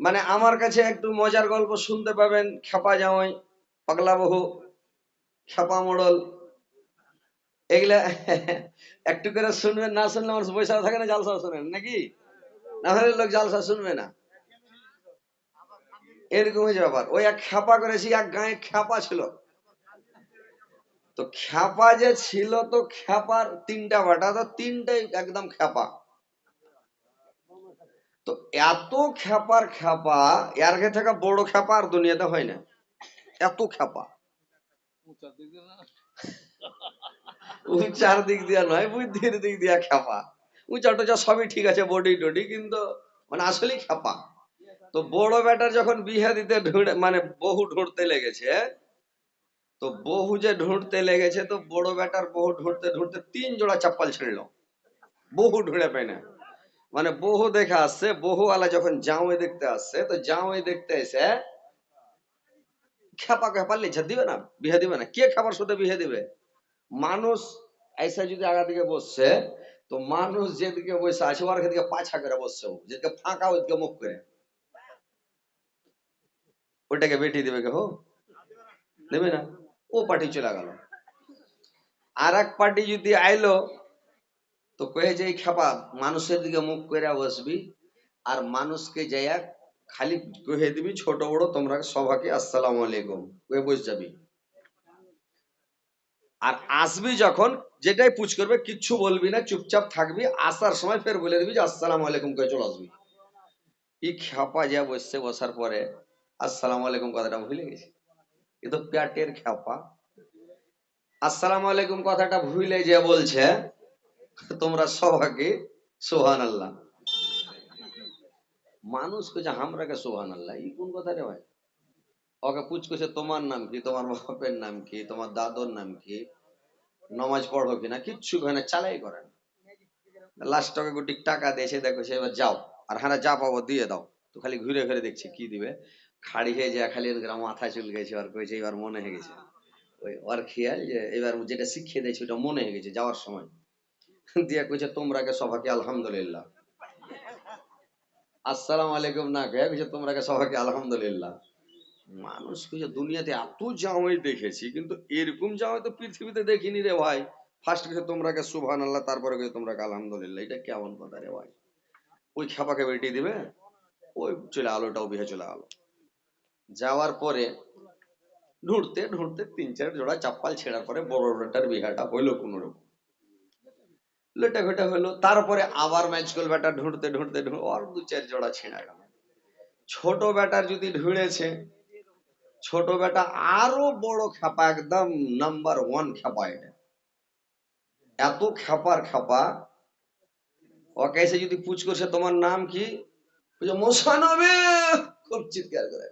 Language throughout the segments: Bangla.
মানে আমার কাছে একটু মজার গল্প শুনতে পাবেন। খেপা জামাই, পাগলা বহু খেপা মোড়ল, এগুলা একটু করে শুনবেন, না শুনলে মানুষ পয়সা থাকে না, জালসা শুনেন, নাকি? না হলে লোক জালসা শুনবে না। এরকম ব্যাপার। ওই এক খেপা করেছি, এক গায়ে খেপা ছিল। তো খেপা যে ছিল, তো খেপার তিনটা বাটা, তো তিনটাই একদম খেপা তো এত খ্যাপার খ্যাপা, এর আগে থেকে বড় খেপা আর দুনিয়াতে হয় না। এত খ্যাপা। উঁচার দিক দিয়া নয়, বুদ্ধির দিক দিয়া খেপা উঁচা টুচা সবই ঠিক আছে, বডি টডি, কিন্তু মানে আসলেই খ্যাপা। তো বড় বেটার যখন বিহা দিতে ঢুঁড়ে মানে বহু ঢুঁড়তে লেগেছে, তো বহু যে ঢুঁড়তে লেগেছে, তো বড় বেটার বহু ঢুঁড়তে ঢুঁড়তে তিন জোড়া চাপ্পাল ছিঁড়লো বহু ঢুঁড়ে পায় না মানে বহু দেখে আসছে বহু আলা যখন জামাই দেখতে আসছে, তো জামাই দেখতে এসে খেপা খেপা লিখে দিবে না বিয়ে দিবে না। কে খাবার সাথে বিয়ে দিবে? মানুষ এসে যদি আগা দিকে বসছে, তো মানুষ যেদিকে বসে আছে, ওর দিকে পাছা করে বসছে যেদিকে ফাঁকা, ওইদিকে মুখ করে। ওটাকে বেটি দিবে কে হো দেবে না। ও পার্টি চলে গেল। আর এক পার্টি যদি আইলো তো কয়ে যে খেপা, মানুষের দিকে মুখ করে বসবি, আর মানুষকে যাইয়া খালি কহে দিবি, ছোট বড় তোমরা সবাকে আসসালামু আলাইকুম, কয়ে বসে যাবি। আর আসবি যখন, যেটাই পুছ করবে, কিচ্ছু বলবি না, চুপচাপ থাকবি, আসার সময় ফের বলে দিবি যে আসসালামু আলাইকুম করে চলে আসবি। এই খেপা যা বসছে বসার পরে, আসসালামু আলাইকুম কথাটা ভুলে গেছি। এ তো প্যাটের খেপা। আসসালামু আলাইকুম কথাটা ভুলে যে বলছে তোমরা সবাকে সোহান আল্লাহ মানুষ কইছে আমরাকে সোহান আল্লাহ এই কোন কথা রে ভাই? ওকে করছে তোমার নাম কি? তোমার বাপের নাম কি? তোমার দাদুর নাম কি? নমাজ পড়ো কিনা কিচ্ছু করে না, চালাই করে না। লাস্ট টাকা গুটি টাকা দিয়েছে দেখো, সে এবার যাও। আর হ্যাঁ যা পাবো দিয়ে দাও। তো খালি ঘুরে ঘুরে দেখছে কি দিবে। খাড়ি হয়ে যায়, খালি মাথা চুল গেছে আর কইছে, এবার মনে হয়ে গেছে। ওই ওর খেয়াল যে, এবার যেটা শিখিয়ে দিয়েছে, ওটা মনে হয়ে গেছে যাওয়ার সময়। দিয়া কইছে তোমরাকে সবাইকে আলহামদুলিল্লাহ। আসসালামু আলাইকুম। না কে কইছে তোমরাকে সবাইকে আলহামদুলিল্লাহ। মানুষ কইছে, দুনিয়াতে এত জামাই দেখেছি, কিন্তু এরকম জামাই তো পৃথিবীতে দেখিনি রে ভাই। ফার্স্ট কইছে তোমরাকে সুবহান আল্লাহ তারপরে কইছে তোমরাকে আলহামদুলিল্লাহ। এটা কেমন কথা রে ভাই? ওই খাপাকে বেটি দিবে, ওই চলে আলোটাও বিহে চলে আলো। যাওয়ার পরে ঢুঁড়তে ঢুঁড়তে তিন চার জোড়া চাপ্পাল ছেড়ার পরে বড় বেটার বিহাটা হইল কোনো রকম লেটা ফেটা হলো, তারপরে আবার ম্যাচ গোল ব্যাটার ঢুঁড়তে ঢুঁড়তে ঢুঁড় আর দু চার জোড়া ছেঁড়া গেল। ছোট ব্যাটার যদি ঢুঁড়েছে, ছোট বেটা আরও বড় খেপা একদম নাম্বার ওয়ান খেপা এটা। এত খেপার খেপা ওকে এসে যদি পুছ করছে, তোমার নাম কি? মোসানবে খুব চিৎকার করে।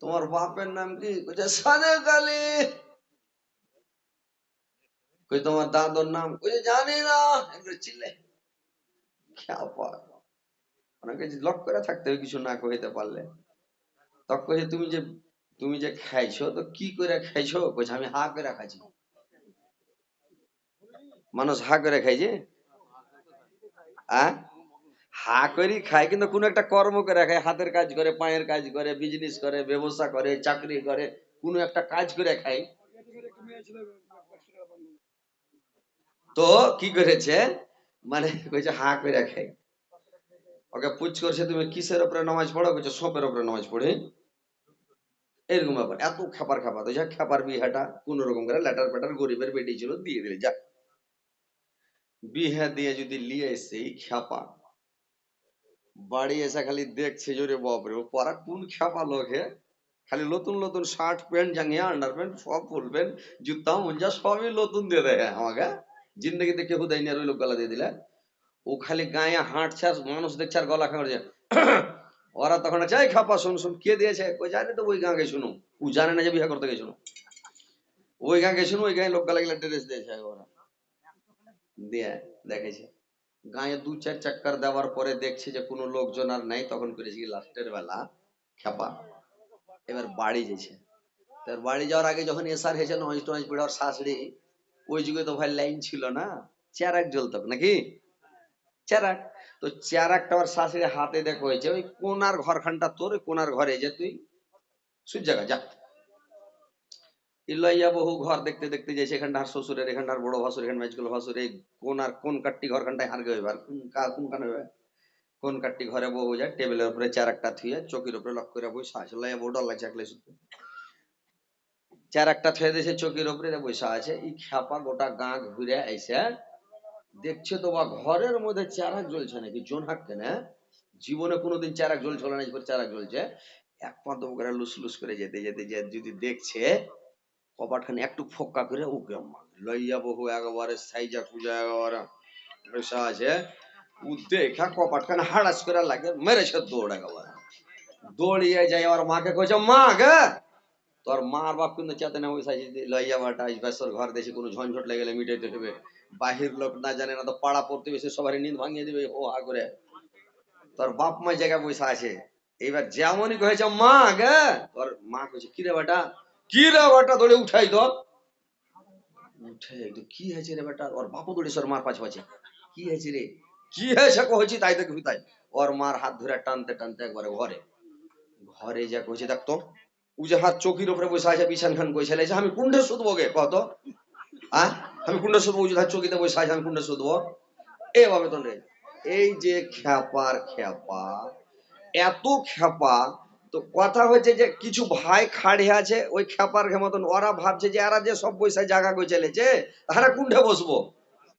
তোমার বাপের নাম কি? বলছে সাদেক কই তোমার দাদুর নাম কই জানি না, একবার চিল্লে। অনেকে লক করে থাকতে হবে কিছু না কইতে পারলে। তখন কইছে তুমি যে তুমি যে খাইছো, তো কি করে খাইছো? কইছে, আমি হা করে খাইছি। মানুষ হা করে খাইছে আ হা করি খায়, কিন্তু কোন একটা কর্ম করে খায়। হাতের কাজ করে, পায়ের কাজ করে বিজনেস করে, ব্যবসা করে, চাকরি করে, কোনো একটা কাজ করে খায়। তো কি করেছে? মানে কইছে, হা করে খাই। ওকে পুছ করছে, তুমি কিসের উপরে নামাজ পড়ো? কইছে, সপের উপরে নামাজ পড়ি। এরকম ব্যাপার। এত খাবার খাবার তো যা খাবার বিহাটা কোন রকম করে লেটার পেটার গরিবের বেটি ছিল, দিয়ে দিলে। যা বিহা দিয়ে যদি লিয়ে এসে এই খ্যাপা। বাড়ি এসে খালি দেখছে, জোরে বাপরে পরা কোন খ্যাপা লোক খালি নতুন নতুন শার্ট, প্যান্ট, জাঙ্গিয়া, আন্ডার প্যান্ট, সব প্যান্ট জুতা মুঞ্জা সবই নতুন দিয়ে দেয় আমাকে। জিন্দগিতে কেউ দেয়নি আর ওই লোক গলা দিয়ে দিলে। ও খালি গায়ে হাঁটছে আর মানুষ দেখছে আর গলা খাঁড়ছে ওরা তখন চাই খাপা, শুন শুন, কে দিয়েছে? কই, জানি তো, ওই গাঁ গেছুন ও জানে না যে বিয়ে করতে গেছুন ওই গাঁ গেছুন ওই গায়ে লোক গলা গেলে ড্রেস দিয়েছে ওরা। দিয়ে দেখেছে। গায়ে দু চার চাক্কর দেওয়ার পরে দেখছে যে কোনো লোকজন আর নাই, তখন করেছে কি, লাস্টের বেলা খেপা। এবার বাড়ি যেছে তার বাড়ি যাওয়ার আগে যখন এসার হয়েছে নয় টয় পিড়ার শাশুড়ি ওই যুগে তো ভাই লাইন ছিল না চেরাক জ্বলতো নাকি? চেরাক তো তো চার একটা ওর শাশুড়ি হাতে দেখো হয়েছে ওই কোনার ঘরখানটা তোর কোনার ঘরে যে তুই সুজ জায়গা যা। ইলাইয়া বহু ঘর দেখতে দেখতে যাই সেখানটার শ্বশুরের, এখানটার বড় ভাসুর এখান মাইজগুলো ভাসুর, এই কোন আর কোন কাটটি ঘরখানটায় হারগে হইবে আর কোন কোন হইবে কোন কাটটি ঘরে বউ যায়, টেবিলের উপরে চার একটা থুয়ে চকির উপরে লক করে বসে আছে, লাইয়া বউ ডর লাগছে একলাই শুধু চার একটা থুয়ে দিয়েছে চকির দিয়ে বসে আছে। এই খ্যাপা গোটা গাঁ ঘুরে আইসে। দেখছে তো বা ঘরের মধ্যে চারাক জ্বলছে নাকি? জোন হাক কেন? জীবনে কোনোদিন চারাক জ্বলছিল না চারাক জ্বলছে। এক পা দম করে লুস লুস করে যেতে যেতে, যে যদি দেখছে, কপাটখানে একটু ফোক্কা করে উগে মা লইয়া বহু একেবারে সাইজা পূজা একেবারে বসে আছে। ও দেখা কপাটখানে হাড়াস করে লাগে, মেরেছে দৌড় একেবারে। দৌড়িয়ে যায় আর মাকে কইছে, মা গে! তোর মার বাপ কিন্তু চেতে না লইয়া বাটা বেসর ঘর, দেশে কোনো ঝঞ্ঝট লেগে মিটাইতে হবে। বাহির লোক না জানে না তো পাড়া পড়তে বেশি সবারই নিদ ভাঙিয়ে দিবে, ও হা করে। তোর বাপ মা জায়গায় বসে আছে। এবার যেমনই কয়েছে মা গে! তোর মা কইছে, কি বেটা? কি রে বেটা? দৌড়ে উঠাই তো উঠে কি হয়েছে রে বেটা? ওর বাপও দৌড়ে সর মার পাছে পাছে। কি হয়েছে রে? কি হয়েছে কইছি তাই দেখবি তাই। ওর মার হাত ধরে টানতে টানতে একবারে ঘরে। ঘরে যা কইছে, দেখ তো। ও যে হাত চৌকির উপরে বসে আছে বিছান খান কইছে লেছে আমি কুন্ডে শুধবো গে কত আ আমি কুন্ডে শুধবো যে হাত চৌকিতে বসে আছে আমি কুন্ডে শুধবো এ বাবা তো রে এই যে খ্যাপার খ্যাপা এত খ্যাপা তো কথা হচ্ছে যে কিছু ভাই খাড়ে আছে ওই খ্যাপার মতন ওরা ভাবছে যে এরা যে সব পয়সা জায়গা কই চলেছে তারা কুণ্ঠে বসবো